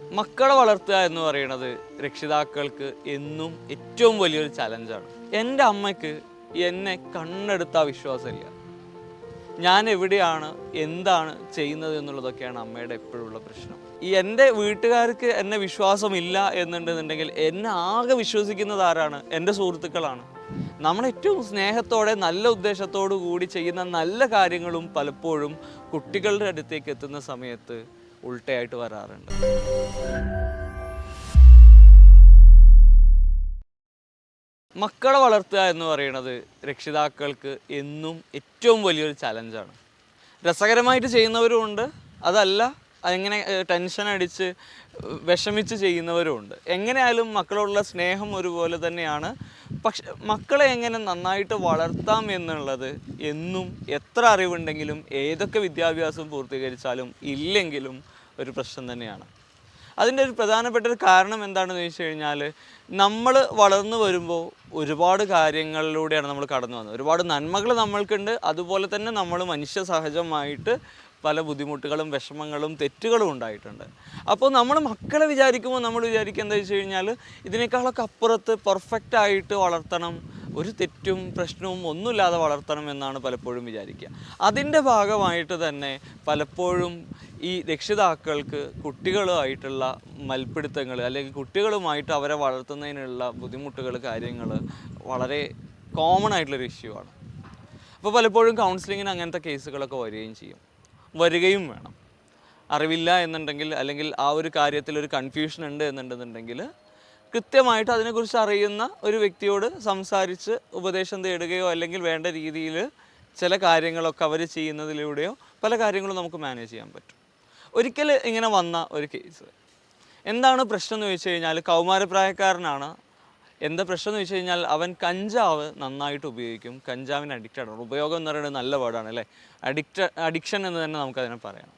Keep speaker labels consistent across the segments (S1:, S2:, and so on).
S1: മക്കളെ വളർത്തുക എന്ന് പറയുന്നത് രക്ഷിതാക്കൾക്ക് എന്നും ഏറ്റവും വലിയൊരു ചലഞ്ചാണ് എന്റെ അമ്മയ്ക്ക് എന്നെ കണ്ണെടുത്ത വിശ്വാസമില്ല. ഞാൻ എവിടെയാണ് എന്താണ് ചെയ്യുന്നത് എന്നുള്ളതൊക്കെയാണ് അമ്മയുടെ എപ്പോഴുള്ള പ്രശ്നം. ഈ എന്റെ വീട്ടുകാർക്ക് എന്നെ വിശ്വാസമില്ല എന്നുണ്ടെന്നുണ്ടെങ്കിൽ എന്നെ ആകെ വിശ്വസിക്കുന്നത് ആരാണ്? എന്റെ സുഹൃത്തുക്കളാണ്. നമ്മൾ ഏറ്റവും സ്നേഹത്തോടെ നല്ല ഉദ്ദേശത്തോടു കൂടി ചെയ്യുന്ന നല്ല കാര്യങ്ങളും പലപ്പോഴും കുട്ടികളുടെ അടുത്തേക്ക് എത്തുന്ന സമയത്ത് ഉൾട്ടയായിട്ട് വരാറുണ്ട്. മക്കളെ വളർത്തുക എന്ന് പറയുന്നത് രക്ഷിതാക്കൾക്ക് എന്നും ഏറ്റവും വലിയൊരു ചലഞ്ചാണ്. രസകരമായിട്ട് ചെയ്യുന്നവരും ഉണ്ട്. അതല്ല അങ്ങനെ ടെൻഷൻ അടിച്ച് വിഷമിച്ച് ചെയ്യുന്നവരും ഉണ്ട്. എങ്ങനെയായാലും മക്കളോടുള്ള സ്നേഹം ഒരുപോലെ തന്നെയാണ്. പക്ഷെ മക്കളെ എങ്ങനെ നന്നായിട്ട് വളർത്താം എന്നുള്ളത് എന്നും എത്ര അറിവുണ്ടെങ്കിലും ഏതൊക്കെ വിദ്യാഭ്യാസം പൂർത്തീകരിച്ചാലും ഇല്ലെങ്കിലും ഒരു പ്രശ്നം തന്നെയാണ്. അതിന്റെ ഒരു പ്രധാനപ്പെട്ട ഒരു കാരണം എന്താണെന്ന് ചോദിച്ചു കഴിഞ്ഞാൽ നമ്മൾ വളർന്നു വരുമ്പോൾ ഒരുപാട് കാര്യങ്ങളിലൂടെയാണ് നമ്മൾ കടന്നു വന്നത്. ഒരുപാട് നന്മകൾ നമ്മൾക്കുണ്ട്. അതുപോലെ തന്നെ നമ്മൾ മനുഷ്യ സഹജമായിട്ട് പല ബുദ്ധിമുട്ടുകളും വിഷമങ്ങളും തെറ്റുകളും ഉണ്ടായിട്ടുണ്ട്. അപ്പോൾ നമ്മൾ മക്കളെ വിചാരിക്കുമ്പോൾ നമ്മൾ വിചാരിക്കുക എന്താ വെച്ച് കഴിഞ്ഞാൽ ഇതിനേക്കാളൊക്കെ അപ്പുറത്ത് പെർഫെക്റ്റ് ആയിട്ട് വളർത്തണം. ഒരു തെറ്റും പ്രശ്നവും ഒന്നുമില്ലാതെ വളർത്തണം എന്നാണ് പലപ്പോഴും വിചാരിക്കുക. അതിന്റെ ഭാഗമായിട്ട് തന്നെ പലപ്പോഴും ഈ രക്ഷിതാക്കൾക്ക് കുട്ടികളുമായിട്ടുള്ള മൽപ്പിടുത്തങ്ങൾ അല്ലെങ്കിൽ കുട്ടികളുമായിട്ട് അവരെ വളർത്തുന്നതിനുള്ള ബുദ്ധിമുട്ടുകൾ കാര്യങ്ങൾ വളരെ കോമൺ ആയിട്ടുള്ളൊരു ഇഷ്യൂ ആണ്. അപ്പോൾ പലപ്പോഴും കൗൺസിലിങ്ങിന് അങ്ങനത്തെ കേസുകളൊക്കെ വരികയും ചെയ്യും. വരികയും വേണം. അറിവില്ല എന്നുണ്ടെങ്കിൽ അല്ലെങ്കിൽ ആ ഒരു കാര്യത്തിൽ ഒരു കൺഫ്യൂഷൻ ഉണ്ട് എന്നുണ്ടെന്നുണ്ടെങ്കിൽ കൃത്യമായിട്ട് അതിനെക്കുറിച്ച് അറിയുന്ന ഒരു വ്യക്തിയോട് സംസാരിച്ച് ഉപദേശം തേടുകയോ അല്ലെങ്കിൽ വേണ്ട രീതിയിൽ ചില കാര്യങ്ങളൊക്കെ അവർ ചെയ്യുന്നതിലൂടെയോ പല കാര്യങ്ങളും നമുക്ക് മാനേജ് ചെയ്യാൻ പറ്റും. ഒരിക്കൽ ഇങ്ങനെ വന്ന ഒരു കേസ് എന്താണ് പ്രശ്നം എന്ന് ചോദിച്ചു കഴിഞ്ഞാൽ കൗമാരപ്രായക്കാരനാണ്. എന്താ പ്രശ്നം എന്ന് വെച്ച് കഴിഞ്ഞാൽ അവൻ കഞ്ചാവ് നന്നായിട്ട് ഉപയോഗിക്കും. കഞ്ചാവിന് അഡിക്റ്റഡ് ആണ്. ഉപയോഗം എന്ന് പറയുന്നത് നല്ല വേർഡാണ് അല്ലേ? അഡിക്റ്റ് അഡിക്ഷൻ എന്ന് തന്നെ നമുക്കതിനെ പറയാം.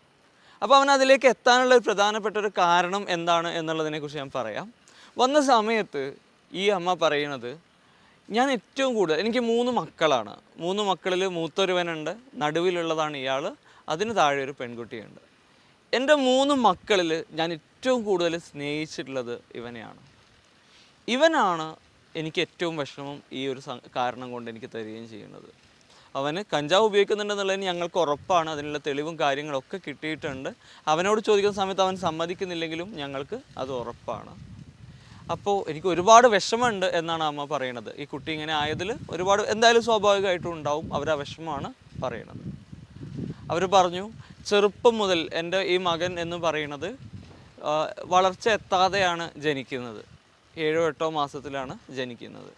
S1: അപ്പോൾ അവൻ അതിലേക്ക് എത്താനുള്ള ഒരു പ്രധാനപ്പെട്ട ഒരു കാരണം എന്താണ് എന്നുള്ളതിനെക്കുറിച്ച് ഞാൻ പറയാം. വന്ന സമയത്ത് ഈ അമ്മ പറയുന്നത് ഞാൻ ഏറ്റവും കൂടുതൽ എനിക്ക് മൂന്ന് മക്കളാണ്. മൂന്ന് മക്കളിൽ മൂത്തൊരുവനുണ്ട്. നടുവിലുള്ളതാണ് ഇയാൾ അതിന് താഴെ ഒരു പെൺകുട്ടിയുണ്ട്. എന്റെ മൂന്ന് മക്കളിൽ ഞാൻ ഏറ്റവും കൂടുതൽ സ്നേഹിച്ചിട്ടുള്ളത് ഇവനെയാണ്. ഇവനാണ് എനിക്ക് ഏറ്റവും വിഷമം ഈ ഒരു കാരണം കൊണ്ട് എനിക്ക് തരികയും ചെയ്യുന്നത്. അവന് കഞ്ചാവ് ഉപയോഗിക്കുന്നുണ്ടെന്നുള്ളതിന് ഞങ്ങൾക്ക് ഉറപ്പാണ് അതിനുള്ള തെളിവും കാര്യങ്ങളൊക്കെ കിട്ടിയിട്ടുണ്ട്. അവനോട് ചോദിക്കുന്ന സമയത്ത് അവൻ സമ്മതിക്കുന്നില്ലെങ്കിലും ഞങ്ങൾക്ക് അത് ഉറപ്പാണ്. അപ്പോൾ എനിക്ക് ഒരുപാട് വിഷമമുണ്ട് എന്നാണ് അമ്മ പറയണത്. ഈ കുട്ടി ഇങ്ങനെ ആയതിൽ ഒരുപാട് എന്തായാലും സ്വാഭാവികമായിട്ടും ഉണ്ടാവും അവർ ആ വിഷമമാണ് പറയണത്. അവർ പറഞ്ഞു ചെറുപ്പം മുതൽ എന്റെ ഈ മകൻ എന്ന് പറയുന്നത് വളർച്ച എത്താതെയാണ് ജനിക്കുന്നത്. ഏഴോ എട്ടോ മാസത്തിലാണ് ജനിക്കുന്നത്.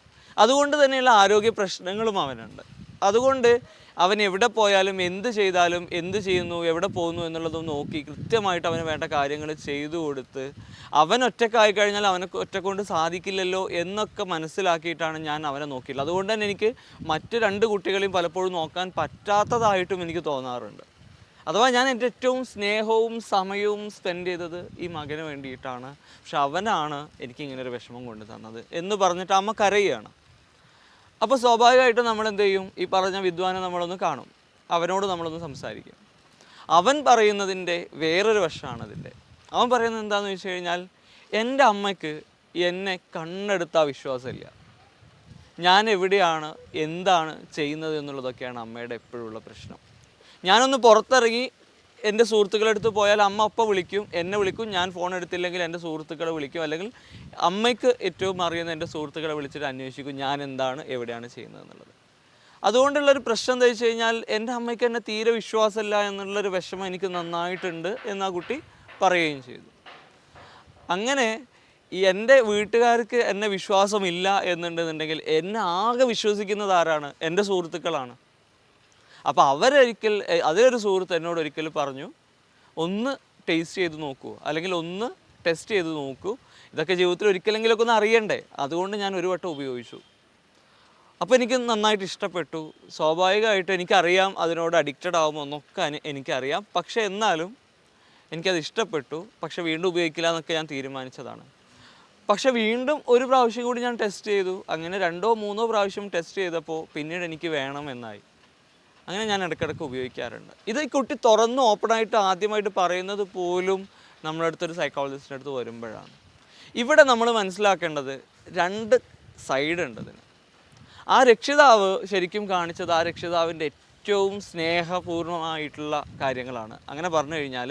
S1: അതുകൊണ്ട് തന്നെയുള്ള ആരോഗ്യ പ്രശ്നങ്ങളും അവനുണ്ട്. അതുകൊണ്ട് അവൻ എവിടെ പോയാലും എന്ത് ചെയ്താലും എന്ത് ചെയ്യുന്നു എവിടെ പോകുന്നു എന്നുള്ളതും നോക്കി കൃത്യമായിട്ട് അവന് വേണ്ട കാര്യങ്ങൾ ചെയ്തു കൊടുത്ത് അവൻ ഒറ്റക്കായി കഴിഞ്ഞാൽ അവനെ ഒറ്റക്കൊണ്ട് സാധിക്കില്ലല്ലോ എന്നൊക്കെ മനസ്സിലാക്കിയിട്ടാണ് ഞാൻ അവനെ നോക്കിയിട്ടുള്ളത്. അതുകൊണ്ട് തന്നെ എനിക്ക് മറ്റ് രണ്ട് കുട്ടികളെയും പലപ്പോഴും നോക്കാൻ പറ്റാത്തതായിട്ടും എനിക്ക് തോന്നാറുണ്ട്. അഥവാ ഞാൻ എന്റെ ഏറ്റവും സ്നേഹവും സമയവും സ്പെൻഡ് ചെയ്തത് ഈ മകന് വേണ്ടിയിട്ടാണ്. പക്ഷെ അവനാണ് എനിക്ക് ഇങ്ങനെ ഒരു വിഷമം കൊണ്ടു തന്നത് എന്ന് പറഞ്ഞിട്ട് അമ്മ കരയുകയാണ്. അപ്പോൾ സ്വാഭാവികമായിട്ടും നമ്മൾ എന്ത് ചെയ്യും? ഈ പറഞ്ഞ വിദ്വാനെ നമ്മളൊന്ന് കാണും. അവനോട് നമ്മളൊന്ന് സംസാരിക്കും. അവൻ പറയുന്നതിന്റെ വേറൊരു വശമാണ് അതിന്റെ. അവൻ പറയുന്നത് എന്താണെന്ന് വെച്ച് കഴിഞ്ഞാൽ എന്റെ അമ്മയ്ക്ക് എന്നെ കണ്ണെടുത്ത വിശ്വാസമില്ല. ഞാൻ എവിടെയാണ് എന്താണ് ചെയ്യുന്നത് എന്നുള്ളതൊക്കെയാണ് അമ്മയുടെ എപ്പോഴുള്ള പ്രശ്നം. ഞാനൊന്ന് പുറത്തിറങ്ങി എന്റെ സുഹൃത്തുക്കളെടുത്ത് പോയാൽ അമ്മ അപ്പം വിളിക്കും എന്നെ വിളിക്കും. ഞാൻ ഫോൺ എടുത്തില്ലെങ്കിൽ എന്റെ സുഹൃത്തുക്കളെ വിളിക്കും. അല്ലെങ്കിൽ അമ്മയ്ക്ക് ഏറ്റവും അറിയുന്ന എന്റെ സുഹൃത്തുക്കളെ വിളിച്ചിട്ട് അന്വേഷിക്കും ഞാൻ എന്താണ് എവിടെയാണ് ചെയ്യുന്നത് എന്നുള്ളത്. അതുകൊണ്ടുള്ളൊരു പ്രശ്നം എന്താ വെച്ച് കഴിഞ്ഞാൽ എന്റെ അമ്മയ്ക്ക് എന്നെ തീരെ വിശ്വാസമില്ല എന്നുള്ളൊരു വിഷമം എനിക്ക് നന്നായിട്ടുണ്ട് എന്ന് ആ കുട്ടി പറയുകയും ചെയ്തു. അങ്ങനെ ഈ എന്റെ വീട്ടുകാർക്ക് എന്നെ വിശ്വാസമില്ല എന്നുണ്ടെന്നുണ്ടെങ്കിൽ എന്നെ ആകെ വിശ്വസിക്കുന്നത് ആരാണ്? എന്റെ സുഹൃത്തുക്കളാണ്. അപ്പോൾ അവരൊരിക്കൽ അതേ അതിലൊരു സുഹൃത്ത് എന്നോട് ഒരിക്കൽ പറഞ്ഞു ഒന്ന് ടേസ്റ്റ് ചെയ്ത് നോക്കൂ അല്ലെങ്കിൽ ഒന്ന് ടെസ്റ്റ് ചെയ്ത് നോക്കൂ. ഇതൊക്കെ ജീവിതത്തിൽ ഒരിക്കലെങ്കിലൊക്കെ ഒന്ന് അറിയണ്ടേ? അതുകൊണ്ട് ഞാൻ ഒരു വട്ടം ഉപയോഗിച്ചു. അപ്പോൾ എനിക്ക് നന്നായിട്ട് ഇഷ്ടപ്പെട്ടു. സ്വാഭാവികമായിട്ട് എനിക്കറിയാം അതിനോട് അഡിക്റ്റഡ് ആകുമോ എന്നൊക്കെ അനി- എനിക്കറിയാം. പക്ഷേ എന്നാലും എനിക്കത് ഇഷ്ടപ്പെട്ടു. പക്ഷേ വീണ്ടും ഉപയോഗിക്കില്ല എന്നൊക്കെ ഞാൻ തീരുമാനിച്ചതാണ്. പക്ഷേ വീണ്ടും ഒരു പ്രാവശ്യം കൂടി ഞാൻ ടെസ്റ്റ് ചെയ്തു. അങ്ങനെ രണ്ടോ മൂന്നോ പ്രാവശ്യം ടെസ്റ്റ് ചെയ്തപ്പോൾ പിന്നീട് എനിക്ക് വേണം എന്നായി. അങ്ങനെ ഞാൻ ഇടയ്ക്കിടയ്ക്ക് ഉപയോഗിക്കാറുണ്ട്. ഇത് ഈ കുട്ടി തുറന്ന് ഓപ്പണായിട്ട് ആദ്യമായിട്ട് പറയുന്നത് പോലും നമ്മുടെ അടുത്തൊരു സൈക്കോളജിസ്റ്റിന്റെ അടുത്ത് വരുമ്പോഴാണ്. ഇവിടെ നമ്മൾ മനസ്സിലാക്കേണ്ടത് രണ്ട് സൈഡ് ഉണ്ട് ഇതിന് ആ രക്ഷിതാവ് ശരിക്കും കാണിച്ചത് ആ രക്ഷിതാവിന്റെ ഏറ്റവും സ്നേഹപൂർണമായിട്ടുള്ള കാര്യങ്ങളാണ്. അങ്ങനെ പറഞ്ഞു കഴിഞ്ഞാൽ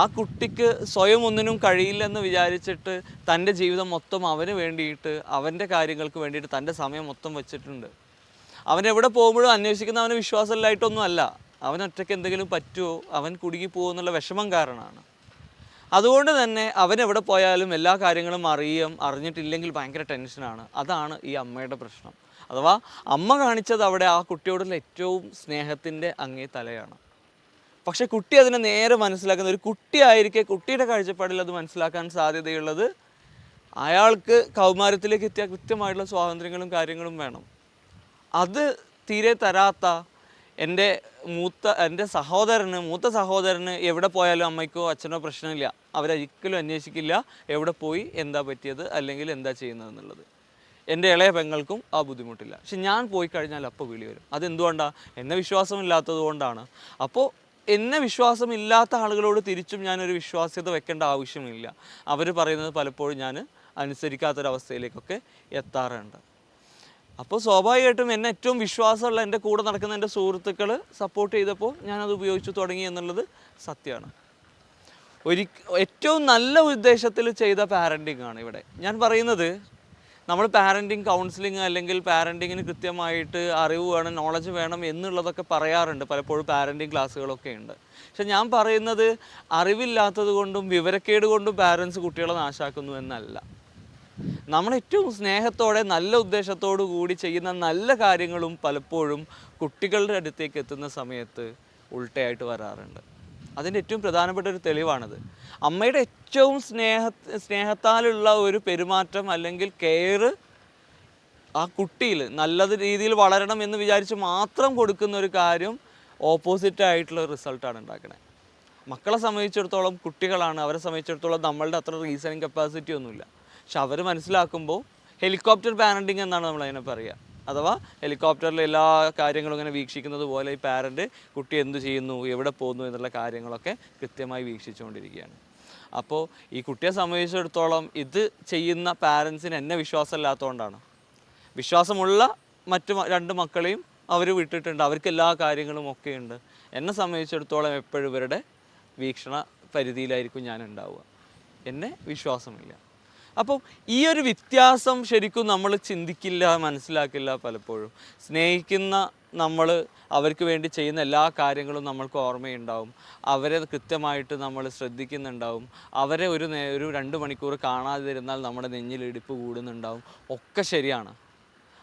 S1: ആ കുട്ടിക്ക് സ്വയം ഒന്നിനും കഴിയില്ലെന്ന് വിചാരിച്ചിട്ട് തന്റെ ജീവിതം മൊത്തം അവന് വേണ്ടിയിട്ട് അവന്റെ കാര്യങ്ങൾക്ക് വേണ്ടിയിട്ട് തന്റെ സമയം മൊത്തം വെച്ചിട്ടുണ്ട്. അവൻ എവിടെ പോകുമ്പോഴും അന്വേഷിക്കുന്ന അവന് വിശ്വാസമില്ലായിട്ടൊന്നും അല്ല അവൻ ഒറ്റയ്ക്ക് എന്തെങ്കിലും പറ്റുമോ? അവൻ കുടുങ്ങി പോകുമെന്നുള്ള വിഷമം കാരണമാണ്. അതുകൊണ്ട് തന്നെ അവൻ എവിടെ പോയാലും എല്ലാ കാര്യങ്ങളും അറിയും അറിഞ്ഞിട്ടില്ലെങ്കിൽ ഭയങ്കര ടെൻഷനാണ് അതാണ് ഈ അമ്മയുടെ പ്രശ്നം. അഥവാ അമ്മ കാണിച്ചത് അവിടെ ആ കുട്ടിയോടുള്ള ഏറ്റവും സ്നേഹത്തിന്റെ അങ്ങേ തലയാണ്. പക്ഷെ കുട്ടി അതിനെ നേരെ മനസ്സിലാക്കുന്ന ഒരു കുട്ടിയായിരിക്കെ കുട്ടിയുടെ കാഴ്ചപ്പാടിൽ അത് മനസ്സിലാക്കാൻ സാധ്യതയുള്ളത് അയാൾക്ക് കൗമാരത്തിലേക്ക് എത്തിയ കൃത്യമായിട്ടുള്ള സ്വാതന്ത്ര്യങ്ങളും കാര്യങ്ങളും വേണം. അത് തീരെ തരാത്ത എന്റെ മൂത്ത എന്റെ സഹോദരന് മൂത്ത സഹോദരന് എവിടെ പോയാലും അമ്മയ്ക്കോ അച്ഛനോ പ്രശ്നമില്ല. അവരൊരിക്കലും അന്വേഷിക്കില്ല എവിടെ പോയി എന്താ പറ്റിയത് അല്ലെങ്കിൽ എന്താ ചെയ്യുന്നത് എന്നുള്ളത് എന്റെ ഇളയ പെങ്ങൾക്കും ആ ബുദ്ധിമുട്ടില്ല. പക്ഷെ ഞാൻ പോയി കഴിഞ്ഞാൽ അപ്പോൾ വിളി വരും. അതെന്തുകൊണ്ടാണ് എന്നെ വിശ്വാസമില്ലാത്തത് കൊണ്ടാണ്. അപ്പോൾ എന്നെ വിശ്വാസമില്ലാത്ത ആളുകളോട് തിരിച്ചും ഞാനൊരു വിശ്വാസ്യത വെക്കേണ്ട ആവശ്യമില്ല. അവർ പറയുന്നത് പലപ്പോഴും ഞാൻ അനുസരിക്കാത്തൊരവസ്ഥയിലേക്കൊക്കെ എത്താറുണ്ട്. അപ്പോൾ സ്വാഭാവികമായിട്ടും എന്നെ ഏറ്റവും വിശ്വാസമുള്ള എന്റെ കൂടെ നടക്കുന്ന എന്റെ സുഹൃത്തുക്കൾ സപ്പോർട്ട് ചെയ്തപ്പോൾ ഞാനത് ഉപയോഗിച്ചു തുടങ്ങി എന്നുള്ളത് സത്യമാണ്. ഒരി ഏറ്റവും നല്ല ഉദ്ദേശത്തിൽ ചെയ്ത പാരന്റിങ് ആണ് ഇവിടെ. ഞാൻ പറയുന്നത് നമ്മൾ പാരന്റിങ് കൗൺസിലിംഗ് അല്ലെങ്കിൽ പാരന്റിങ്ങിന് കൃത്യമായിട്ട് അറിവ് വേണം നോളജ് വേണം എന്നുള്ളതൊക്കെ പറയാറുണ്ട്. പലപ്പോഴും പാരന്റിങ് ക്ലാസ്സുകളൊക്കെ ഉണ്ട്. പക്ഷെ ഞാൻ പറയുന്നത് അറിവില്ലാത്തത് കൊണ്ടും വിവരക്കേട് കൊണ്ടും പാരൻസ് കുട്ടികളെ നാശാക്കുന്നു എന്നല്ല. നമ്മൾ ഏറ്റവും സ്നേഹത്തോടെ നല്ല ഉദ്ദേശത്തോടു കൂടി ചെയ്യുന്ന നല്ല കാര്യങ്ങളും പലപ്പോഴും കുട്ടികളുടെ അടുത്തേക്ക് എത്തുന്ന സമയത്ത് ഉൾട്ടയായിട്ട് വരാറുണ്ട്. അതിന്റെ ഏറ്റവും പ്രധാനപ്പെട്ട ഒരു തെളിവാണത്. അമ്മയുടെ ഏറ്റവും സ്നേഹ സ്നേഹത്താലുള്ള ഒരു പെരുമാറ്റം അല്ലെങ്കിൽ കെയർ ആ കുട്ടിയിൽ നല്ല രീതിയിൽ വളരണം എന്ന് വിചാരിച്ച് മാത്രം കൊടുക്കുന്ന ഒരു കാര്യം ഓപ്പോസിറ്റ് ആയിട്ടുള്ള റിസൾട്ടാണ് ഉണ്ടാക്കുന്നത് മക്കളെ സംബന്ധിച്ചിടത്തോളം കുട്ടികളാണ് അവരെ സംബന്ധിച്ചിടത്തോളം നമ്മളുടെ അത്ര റീസണിങ് കപ്പാസിറ്റി ഒന്നുമില്ല. പക്ഷെ അവർ മനസ്സിലാക്കുമ്പോൾ ഹെലികോപ്റ്റർ പാരന്റിങ് എന്നാണ് നമ്മൾ അതിനെ പറയുക. അഥവാ ഹെലികോപ്റ്ററിൽ എല്ലാ കാര്യങ്ങളും ഇങ്ങനെ വീക്ഷിക്കുന്നത് പോലെ ഈ പാരന്റ് കുട്ടി എന്തു ചെയ്യുന്നു എവിടെ പോകുന്നു എന്നുള്ള കാര്യങ്ങളൊക്കെ കൃത്യമായി വീക്ഷിച്ചുകൊണ്ടിരിക്കുകയാണ്. അപ്പോൾ ഈ കുട്ടിയെ സംബന്ധിച്ചിടത്തോളം ഇത് ചെയ്യുന്ന പാരൻസിന് എന്നെ വിശ്വാസമില്ലാത്തതുകൊണ്ടാണ്. വിശ്വാസമുള്ള മറ്റു രണ്ട് മക്കളെയും അവർ വിട്ടിട്ടുണ്ട്. അവർക്ക് എല്ലാ കാര്യങ്ങളും ഒക്കെ ഉണ്ട് എന്നെ സംബന്ധിച്ചിടത്തോളം എപ്പോഴും ഇവരുടെ വീക്ഷണ പരിധിയിലായിരിക്കും ഞാൻ ഉണ്ടാവുക. എന്നെ വിശ്വാസമില്ല. അപ്പോൾ ഈ ഒരു വ്യത്യാസം ശരിക്കും നമ്മൾ ചിന്തിക്കില്ല മനസ്സിലാക്കില്ല പലപ്പോഴും. സ്നേഹിക്കുന്ന നമ്മൾ അവർക്ക് വേണ്ടി ചെയ്യുന്ന എല്ലാ കാര്യങ്ങളും നമ്മൾക്ക് ഓർമ്മയുണ്ടാവും. അവരെ കൃത്യമായിട്ട് നമ്മൾ ശ്രദ്ധിക്കുന്നുണ്ടാവും. അവരെ ഒരു ഒരു രണ്ട് മണിക്കൂർ കാണാതിരുന്നാൽ നമ്മുടെ നെഞ്ഞിലിടിപ്പ് കൂടുന്നുണ്ടാവും. ഒക്കെ ശരിയാണ്.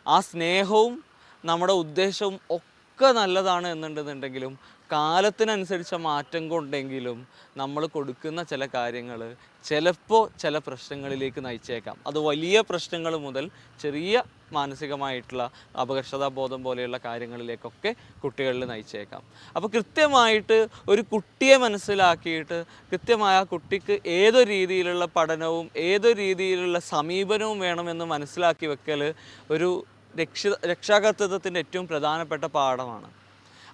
S1: ആ സ്നേഹവും നമ്മുടെ ഉദ്ദേശവും ഒക്കെ നല്ലതാണ് എന്നുണ്ടെന്നുണ്ടെങ്കിലും കാലത്തിനനുസരിച്ച മാറ്റം കൊണ്ടെങ്കിലും നമ്മൾ കൊടുക്കുന്ന ചില കാര്യങ്ങൾ ചിലപ്പോൾ ചില പ്രശ്നങ്ങളിലേക്ക് നയിച്ചേക്കാം. അത് വലിയ പ്രശ്നങ്ങൾ മുതൽ ചെറിയ മാനസികമായിട്ടുള്ള അപകർഷതാബോധം പോലെയുള്ള കാര്യങ്ങളിലേക്കൊക്കെ കുട്ടികളിൽ നയിച്ചേക്കാം. അപ്പോൾ കൃത്യമായിട്ട് ഒരു കുട്ടിയെ മനസ്സിലാക്കിയിട്ട് കൃത്യമായ ആ കുട്ടിക്ക് ഏതൊരു രീതിയിലുള്ള പഠനവും ഏതൊരു രീതിയിലുള്ള സമീപനവും വേണമെന്ന് മനസ്സിലാക്കി വെക്കൽ ഒരു രക്ഷ രക്ഷാകർത്തൃത്വത്തിന്റെ ഏറ്റവും പ്രധാനപ്പെട്ട പാഠമാണ്.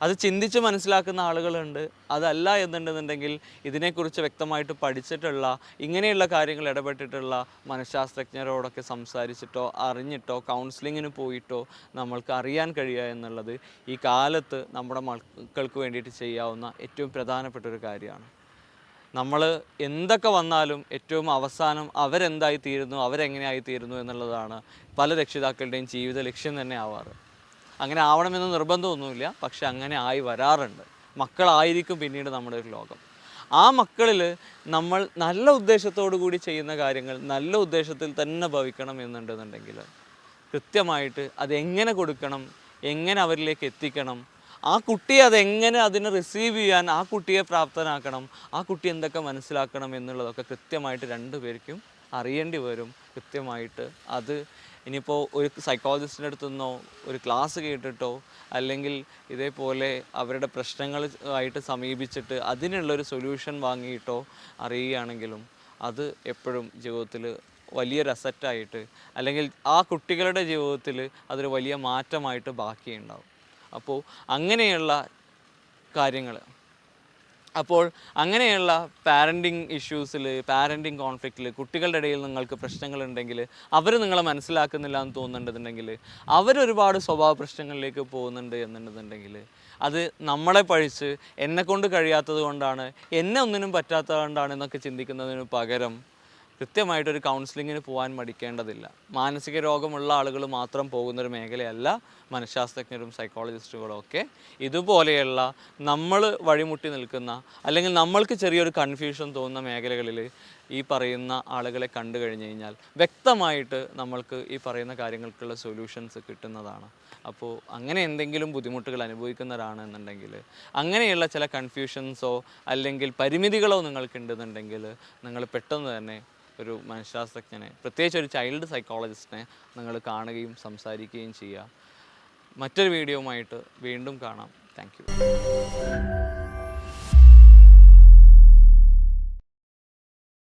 S1: അത് ചിന്തിച്ച് മനസ്സിലാക്കുന്ന ആളുകളുണ്ട്. അതല്ല എന്നുണ്ടെന്നുണ്ടെങ്കിൽ ഇതിനെക്കുറിച്ച് വ്യക്തമായിട്ട് പഠിച്ചിട്ടുള്ള ഇങ്ങനെയുള്ള കാര്യങ്ങൾ ഇടപെട്ടിട്ടുള്ള മനഃശാസ്ത്രജ്ഞരോടൊക്കെ സംസാരിച്ചിട്ടോ അറിഞ്ഞിട്ടോ കൗൺസിലിങ്ങിന് പോയിട്ടോ നമ്മൾക്ക് അറിയാൻ കഴിയുക എന്നുള്ളത് ഈ കാലത്ത് നമ്മുടെ മക്കൾക്ക് വേണ്ടിയിട്ട് ചെയ്യാവുന്ന ഏറ്റവും പ്രധാനപ്പെട്ട ഒരു കാര്യമാണ്. നമ്മൾ എന്തൊക്കെ വന്നാലും ഏറ്റവും അവസാനം അവരെന്തായി തീരുന്നു തീരുന്നു എന്നുള്ളതാണ് പല രക്ഷിതാക്കളുടെയും ജീവിത ലക്ഷ്യം തന്നെ ആവാറ്. അങ്ങനെ ആവണമെന്ന് നിർബന്ധമൊന്നുമില്ല. പക്ഷെ അങ്ങനെ ആയി വരാറുണ്ട്. മക്കളായിരിക്കും പിന്നീട് നമ്മുടെ ഒരു ലോകം. ആ മക്കളിൽ നമ്മൾ നല്ല ഉദ്ദേശത്തോടു കൂടി ചെയ്യുന്ന കാര്യങ്ങൾ നല്ല ഉദ്ദേശത്തിൽ തന്നെ ഭവിക്കണം എന്നുണ്ടെന്നുണ്ടെങ്കിൽ കൃത്യമായിട്ട് അതെങ്ങനെ കൊടുക്കണം എങ്ങനെ അവരിലേക്ക് എത്തിക്കണം ആ കുട്ടിയെ അതെങ്ങനെ അതിനെ റിസീവ് ചെയ്യാൻ ആ കുട്ടിയെ പ്രാപ്തനാക്കണം ആ കുട്ടി എന്തൊക്കെ മനസ്സിലാക്കണം എന്നുള്ളതൊക്കെ കൃത്യമായിട്ട് രണ്ടുപേർക്കും അറിയേണ്ടി വരും. കൃത്യമായിട്ട് അത് ഇനിയിപ്പോൾ ഒരു സൈക്കോളജിസ്റ്റിന്റെ അടുത്തു നിന്നോ ഒരു ക്ലാസ് കേട്ടിട്ടോ അല്ലെങ്കിൽ ഇതേപോലെ അവരുടെ പ്രശ്നങ്ങൾ ആയിട്ട് സമീപിച്ചിട്ട് അതിനുള്ളൊരു സൊല്യൂഷൻ വാങ്ങിയിട്ടോ അറിയുകയാണെങ്കിലും അത് എപ്പോഴും ജീവിതത്തിൽ വലിയൊരു അസറ്റായിട്ട് അല്ലെങ്കിൽ ആ കുട്ടികളുടെ ജീവിതത്തിൽ അതൊരു വലിയ മാറ്റമായിട്ട് ബാക്കിയുണ്ടാവും. അപ്പോൾ അങ്ങനെയുള്ള കാര്യങ്ങൾ അപ്പോൾ അങ്ങനെയുള്ള പാരന്റിങ് ഇഷ്യൂസിൽ പാരന്റിങ് കോൺഫ്ലിക്റ്റിൽ കുട്ടികളുടെ ഇടയിൽ നിങ്ങൾക്ക് പ്രശ്നങ്ങളുണ്ടെങ്കിൽ അവർ നിങ്ങളെ മനസ്സിലാക്കുന്നില്ല എന്ന് തോന്നുന്നുണ്ടെന്നുണ്ടെങ്കിൽ അവരൊരുപാട് സ്വഭാവ പ്രശ്നങ്ങളിലേക്ക് പോകുന്നുണ്ട് എന്നുണ്ടെന്നുണ്ടെങ്കിൽ അത് നമ്മളെ പഴിച്ച് എന്നെ കൊണ്ട് കഴിയാത്തത് കൊണ്ടാണ് എന്നെ ഒന്നിനും പറ്റാത്തത് കൊണ്ടാണ് എന്നൊക്കെ ചിന്തിക്കുന്നതിന് പകരം കൃത്യമായിട്ടൊരു കൗൺസിലിങ്ങിന് പോകാൻ മടിക്കേണ്ടതില്ല. മാനസിക രോഗമുള്ള ആളുകൾ മാത്രം പോകുന്നൊരു മേഖലയല്ല മനഃശാസ്ത്രജ്ഞരും സൈക്കോളജിസ്റ്റുകളും ഒക്കെ. ഇതുപോലെയുള്ള നമ്മൾ വഴിമുട്ടി നിൽക്കുന്ന അല്ലെങ്കിൽ നമ്മൾക്ക് ചെറിയൊരു കൺഫ്യൂഷൻ തോന്നുന്ന മേഖലകളിൽ ഈ പറയുന്ന ആളുകളെ കണ്ടു കഴിഞ്ഞു കഴിഞ്ഞാൽ വ്യക്തമായിട്ട് നമ്മൾക്ക് ഈ പറയുന്ന കാര്യങ്ങൾക്കുള്ള സൊല്യൂഷൻസ് കിട്ടുന്നതാണ്. അപ്പോൾ അങ്ങനെ എന്തെങ്കിലും ബുദ്ധിമുട്ടുകൾ അനുഭവിക്കുന്നവരാണ് എന്നുണ്ടെങ്കിൽ അങ്ങനെയുള്ള ചില കൺഫ്യൂഷൻസോ അല്ലെങ്കിൽ പരിമിതികളോ നിങ്ങൾക്കുണ്ടെന്നുണ്ടെങ്കിൽ നിങ്ങൾ പെട്ടെന്ന് തന്നെ ഒരു മനഃശാസ്ത്രജ്ഞനെ പ്രത്യേകിച്ച് ഒരു ചൈൽഡ് സൈക്കോളജിസ്റ്റിനെ നിങ്ങൾ കാണുകയും സംസാരിക്കുകയും ചെയ്യുക. മറ്റൊരു വീഡിയോയുമായിട്ട് വീണ്ടും കാണാം. താങ്ക്